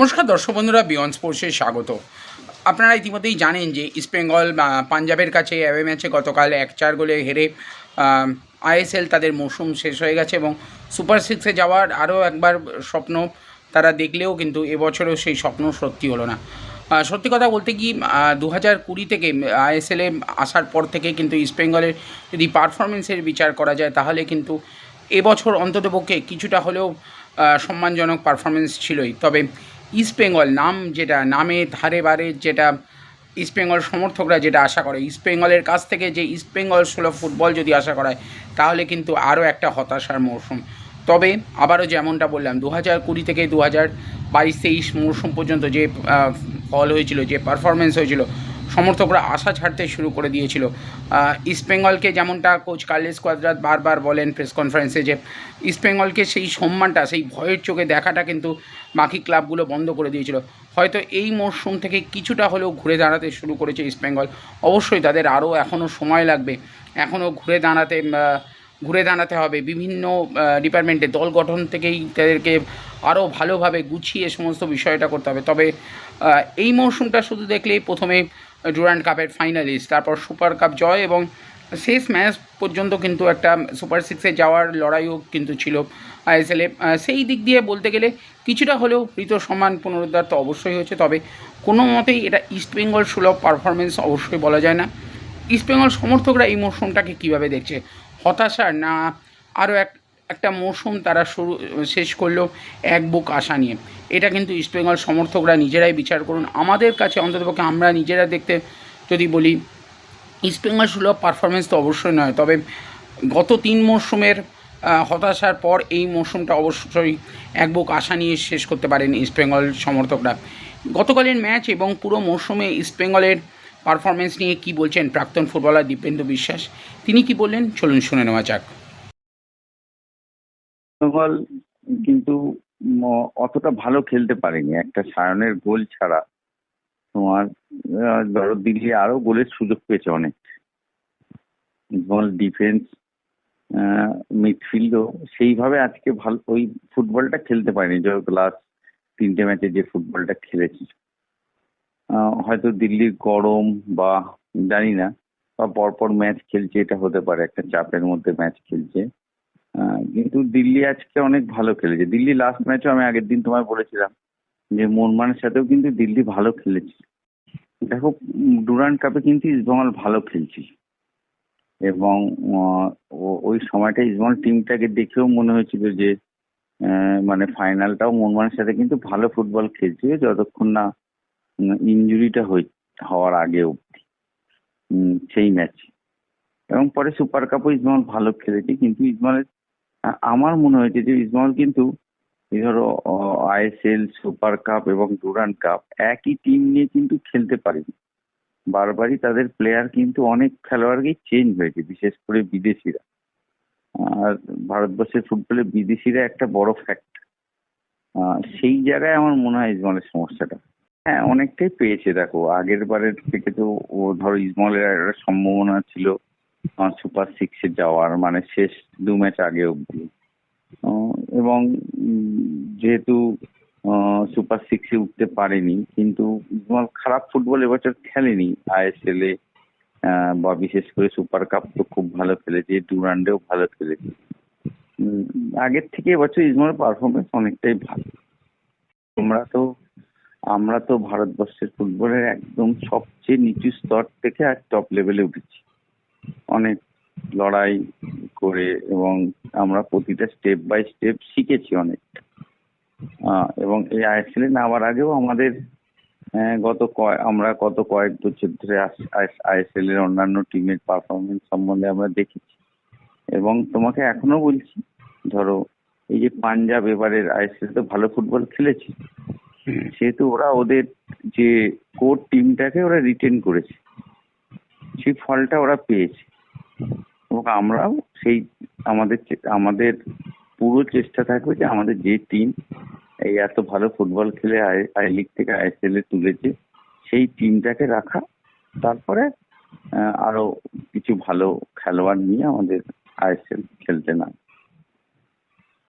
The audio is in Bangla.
নমস্কার দর্শক বন্ধুরা বিয়ন্ড স্পোর্টসে স্বাগত। আপনারা ইতিমধ্যেই জানেন যে ইস্টবেঙ্গল পাঞ্জাবের কাছে অ্যাওয়ে ম্যাচে গতকাল এক চার গোলে হেরে আইএসএল তাদের মৌসুম শেষ হয়ে গেছে এবং সুপার সিক্সে যাওয়ার আরও একবার স্বপ্ন তারা দেখলেও কিন্তু এবছরেও সেই স্বপ্ন সত্যি হলো না। সত্যি কথা বলতে কি দু হাজার কুড়ি থেকে আইএসএলে আসার পর থেকে কিন্তু ইস্টবেঙ্গলের যদি পারফরমেন্সের বিচার করা যায়, তাহলে কিন্তু এবছর অন্ততপক্ষে কিছুটা হলেও সম্মানজনক পারফরমেন্স ছিলই। তবে ইস্টবেঙ্গল নাম যেটা, নামে ধারে বারে যেটা ইস্ট বেঙ্গল সমর্থকরা যেটা আশা করে। ইস্ট বেঙ্গলের কাছ থেকে যে ইস্ট বেঙ্গল সুলভ ফুটবল যদি আশা করায়, তাহলে কিন্তু আরও একটা হতাশার মৌসুম তবে আবারও যেমনটা বললাম দু হাজার কুড়ি থেকে দু হাজার বাইশ তেইশ মৌসুম পর্যন্ত যে ফল হয়েছিল, যে পারফরমেন্স হয়েছিল সমর্থকরা আশা ছাড়তে শুরু করে দিয়েছিল। ইস্টবেঙ্গলকে যেমনটা কোচ কার্লেস কোয়াদ্রাত বারবার বলেন প্রেস কনফারেন্সে যে ইস্টবেঙ্গলকে সেই সম্মানটা, সেই ভয়ের চোখে দেখাটা কিন্তু বাকি ক্লাবগুলো বন্ধ করে দিয়েছিল। হয়তো এই মরশুম থেকে কিছুটা হলেও ঘুরে দাঁড়াতে শুরু করেছে ইস্টবেঙ্গল অবশ্যই তাদের আরও এখনও সময় লাগবে। এখনও ঘুরে দাঁড়াতে ঘুরে দাঁড়াতে হবে। বিভিন্ন ডিপার্টমেন্টে দল গঠন থেকেই তাদেরকে আরও ভালোভাবে গুছিয়ে সমস্ত বিষয়টা করতে হবে। তবে এই মরশুমটা শুধু দেখলেই প্রথমে ডুরান্ড কাপের ফাইনালিস্ট তারপর সুপার কাপ জয় এবং শেষ ম্যাচ পর্যন্ত কিন্তু একটা সুপার সিক্সে যাওয়ার লড়াইও কিন্তু ছিল আইএসএলে। সেই দিক দিয়ে বলতে গেলে কিছুটা হলেও ঋত সম্মান পুনরুদ্ধার তো অবশ্যই হয়েছে, তবে কোনো মতেই এটা ইস্টবেঙ্গল সুলভ পারফরমেন্স অবশ্যই বলা যায় না। ইস্টবেঙ্গল সমর্থকরা এই মরশুমটাকে কীভাবে দেখছে? হতাশার না আরও এক একটা মরশুম তারা শুরু, শেষ করল এক বুক আশা নিয়ে। এটা কিন্তু ইস্টবেঙ্গল সমর্থকরা নিজেরাই বিচার করুন। আমাদের কাছে অন্ততপক্ষে আমরা নিজেরা দেখতে যদি বলি ইস্টবেঙ্গল সুলভ পারফরমেন্স তো অবশ্যই নয়। তবে গত তিন মরশুমের হতাশার পর এই মরশুমটা অবশ্যই এক বুক আশা নিয়ে শেষ করতে পারেন ইস্টবেঙ্গল সমর্থকরা। গতকালের ম্যাচ এবং পুরো মরশুমে ইস্টবেঙ্গলের পারফরমেন্স নিয়ে কি বলছেন প্রাক্তন ফুটবলার দীপেন্দু বিশ্বাস? তিনি কি বললেন? চলুন শুনে নেওয়া যাক। বেঙ্গল কিন্তু অতটা ভালো খেলতে পারেনি। একটা সায়নের গোল ছাড়া তোমার ধরো দিল্লি আরও গোলের সুযোগ পেয়েছে অনেক। বল ডিফেন্স মিডফিল্ডও সেইভাবে আজকে ভালো, ওই ফুটবলটা খেলতে পারেনি। যে লাস্ট তিনটে ম্যাচে যে ফুটবলটা খেলেছি। হয়তো দিল্লির গরম বা জানি না, বা পরপর ম্যাচ খেলছে, এটা হতে পারে। একটা চাপের মধ্যে ম্যাচ খেলছে। কিন্তু দিল্লি আজকে অনেক ভালো খেলেছে। দিল্লি লাস্ট ম্যাচও আমি আগের দিন তোমায় বলেছিলাম যে মোহনবাগানের সাথেও কিন্তু দিল্লি ভালো খেলেছে। দেখো ডুরান্ড কাপে কিন্তু ইস্টবেঙ্গল ভালো খেলছে। এবং ওই সময়টা ইস্টবেঙ্গল টিমটাকে দেখেও মনে হয়েছিল যে মানে ফাইনালটাও মোহনবাগানের সাথে কিন্তু ভালো ফুটবল খেলছে যতক্ষণ না ইঞ্জুরিটা হওয়ার আগে উম, সেই ম্যাচ এবং পরে সুপার কাপও ইস্টবেঙ্গল ভালো খেলেছে কিন্তু আ- আমার মনে হয়েছে যে ইসমাইল কিন্তু ধরো আইএসএল সুপার কাপ এবং ডুরান্ড কাপ একই টিম নিয়ে কিন্তু খেলতে পারেনি। বারবারই তাদের প্লেয়ার কিন্তু অনেক খেলোয়াড়কেই চেঞ্জ হয়েছে, বিশেষ করে বিদেশিরা। আর ভারতবর্ষের ফুটবলে বিদেশিরা একটা বড় ফ্যাক্ট সেই জায়গায় আমার মনে হয় ইসমাইলের সমস্যাটা। হ্যাঁ অনেকটাই পেয়েছে, দেখো। আগের বারের থেকে তো ও, ধরো, ইসমাইলের একটা সম্ভাবনা ছিল। সুপার সিক্সে যাওয়ার মানে শেষ দু ম্যাচ আগে আহ, এবং যেহেতু সুপার সিক্সে উঠতে পারেনি কিন্তু খারাপ ফুটবল এবছর খেলেনি আইএসএল এ। বা বিশেষ করে সুপার কাপ তো খুব ভালো খেলেছে টু ডুরান্ডেও ভালো খেলেছে। আগের থেকে এবছর ইসমাইল পারফরমেন্স অনেকটাই ভালো। আমরা তো আমরা তো ভারতবর্ষের ফুটবলের একদম সবচেয়ে নিচু স্তর থেকে আর টপ লেভেলে উঠেছি। অনেক লড়াই করে এবং আমরা প্রতিটা স্টেপ বাই স্টেপ শিখেছি অনেক। আহ, এবং এই আইএসএল এ নামার আগেও আমাদের গত কয়- আমরা গত কয়েক বছর ধরে আইএসএল এর অন্যান্য টিমের পারফরমেন্স সম্বন্ধে আমরা দেখেছি। এবং তোমাকে এখনও বলছি ধরো এই যে পাঞ্জাব এবারের আইএসএল তো ভালো ফুটবল খেলেছে। সেহেতু ওরা ওদের যে কোর টিমটাকে ওরা রিটেন করেছে। সেই ফলটা ওরা পেয়েছে। এবং আমরাও সেই আমাদের আমাদের পুরো চেষ্টা থাকবে যে আমাদের যে টিম এই এত ভালো ফুটবল খেলে আই লিগ থেকে আইএসএল এ তুলেছে, সেই টিমটাকে রাখা। তারপরে আরও কিছু ভালো খেলোয়াড় নিয়ে আমাদের আইএসএল খেলতে না